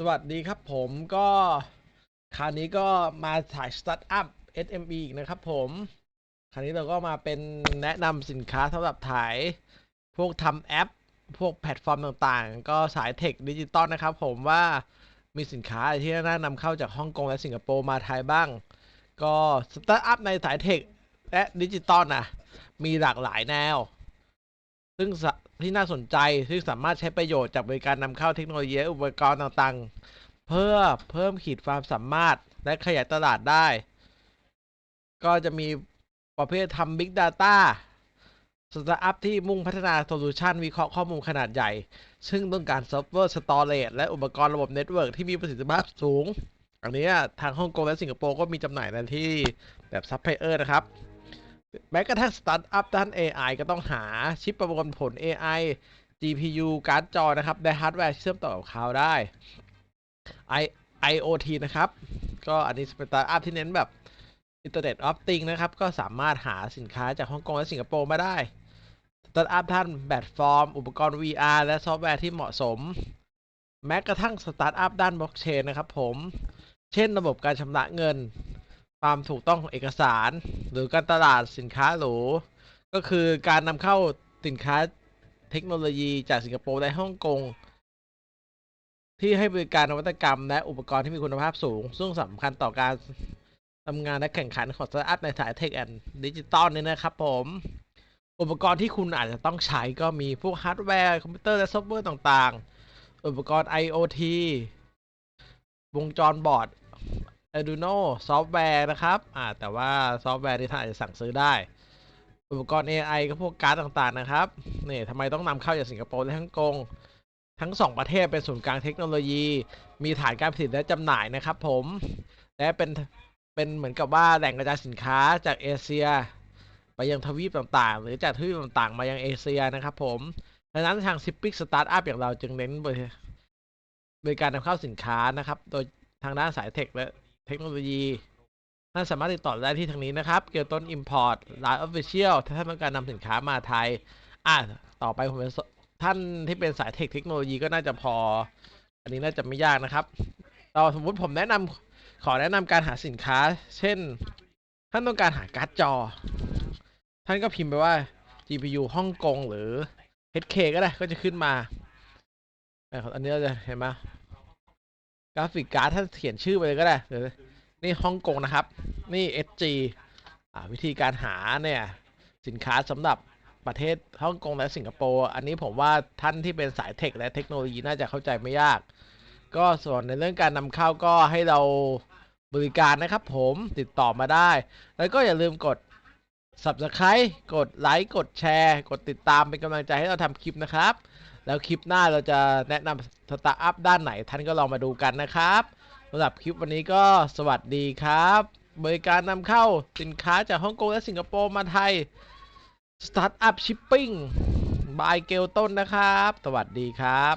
สวัสดีครับผมก็คราวนี้ก็มาถ่ายสตาร์ทอัพ SME อีกนะครับผมคราวนี้เราก็มาเป็นแนะนำสินค้าสำหรับถ่ายพวกทำแอป พวกแพลตฟอร์มต่างๆ ก็สายเทคดิจิตอลนะครับผมว่ามีสินค้าอะไรที่น่านำเข้าจากฮ่องกงและสิงคโปร์มาไทยบ้าง ก็สตาร์ทอัพในสายเทคและดิจิตอลนะมีหลากหลายแนว ซึ่งที่น่าสนใจซึ่งสามารถใช้ประโยชน์จากบริการนำเข้าเทคโนโลยีอุปกรณ์ต่างๆ เพื่อเพิ่มขีดความสามารถและขยายตลาดได้ ก็จะมีประเภททำ Big Data สตาร์ทอัพที่มุ่งพัฒนาโซลูชันวิเคราะห์ข้อมูลขนาดใหญ่ ซึ่งต้องการเซิร์ฟเวอร์สตอเรจและอุปกรณ์ระบบเน็ตเวิร์กที่มีประสิทธิภาพสูง อันนี้ทางฮ่องกงและสิงคโปร์ก็มีจำหน่ายในที่แบบซัพพลายเออร์นะครับ แม้กระทั่งสตาร์ทอัพด้าน AI ก็ต้องหาชิปประมวลผล AI GPU การ์ดจอนะครับและฮาร์ดแวร์เชื่อมต่อกับคลาวได้ I IoT นะครับ ก็อันนี้เป็นสตาร์ทอัพที่เน้นแบบ Internet of Things นะครับ ก็สามารถหาสินค้าจากฮ่องกงและสิงคโปร์มาได้สตาร์ทอัพท่านแพลตฟอร์ม อุปกรณ์ VR และซอฟต์แวร์ที่เหมาะสม แม้กระทั่งสตาร์ทอัพด้านบล็อกเชนนะครับผม เช่นระบบการชำระเงิน ความถูกต้องของเอกสาร หรือการตลาดสินค้าหรู ก็คือการนำเข้าสินค้าเทคโนโลยีจากสิงคโปร์และฮ่องกงที่ให้บริการนวัตกรรม และอุปกรณ์ที่มีคุณภาพสูง ซึ่งสำคัญต่อการทำงานและแข่งขันของสตาร์ทอัพในสายเทคแอนด์ดิจิตอลนี่นะครับผม อุปกรณ์ที่คุณอาจจะต้องใช้ก็มีพวกฮาร์ดแวร์ คอมพิวเตอร์และซอฟต์แวร์ต่างๆ อุปกรณ์ IoT วงจรบอร์ด Arduino ซอฟต์แวร์นะครับอ่าแต่ว่าซอฟต์แวร์ที่ท่านอาจจะสั่งซื้อได้ อุปกรณ์ AI ก็พวกการ์ดต่างๆนะครับนี่ทำไมต้องนำเข้าจากสิงคโปร์และฮ่องกงทั้งสองประเทศเป็นศูนย์กลางเทคโนโลยี มีฐานการผลิตและจำหน่ายนะครับผม และเป็นเป็นเหมือนกับว่าแหล่งกระจายสินค้าจากเอเชีย ไปยังทวีปต่างๆ หรือจากทวีปต่างๆ มายังเอเชียนะครับผมดังนั้นทางซิปปิกสตาร์ทอัพอย่างเราจึงเน้นบริบริการนำเข้าสินค้านะครับ โดยทางด้านสายเทคและ เทคโนโลยีท่านสามารถติดต่อได้ที่ทางนี้นะครับ เกี่ยวต้น Import Line Official ถ้าท่านต้องการนำสินค้ามาไทย อะ ต่อไปผมเป็นท่านที่เป็นสายเทคเทคโนโลยีก็น่าจะพอ อันนี้น่าจะไม่ยากนะครับเราสมมุติผมแนะนำขอแนะนำการหาสินค้า เช่น ท่านต้องการหาการ์ดจอ ท่านก็พิมพ์ไปว่า GPU ฮ่องกงหรือ HK ก็ได้ก็จะขึ้นมาอันนี้เราจะเห็นไหม กราฟิกการ์ดท่านเขียนชื่อไปเลยก็ได้หรือนี่ฮ่องกงนะครับ นี่ SG อ่าวิธีการหาเนี่ย สินค้าสำหรับประเทศฮ่องกงและสิงคโปร์อันนี้ผมว่าท่านที่เป็นสายเทคและเทคโนโลยีน่าจะเข้าใจไม่ยาก ก็ส่วนในเรื่องการนำเข้าก็ให้เราบริการนะครับผมติดต่อมาได้ แล้วก็อย่าลืมกด subscribe กดไลค์กดแชร์ กดติดตามเป็นกำลังใจให้เราทำคลิปนะครับ แล้วคลิปหน้าเราจะแนะนำสตาร์ทอัพด้านไหนท่านก็ลองมาดูกันนะครับสำหรับคลิปวันนี้ก็สวัสดีครับ บริการนำเข้าสินค้าจากฮ่องกงและสิงคโปร์มาไทยสตาร์ทอัพชิปปิ้งบายเกลต้นนะครับ สวัสดีครับ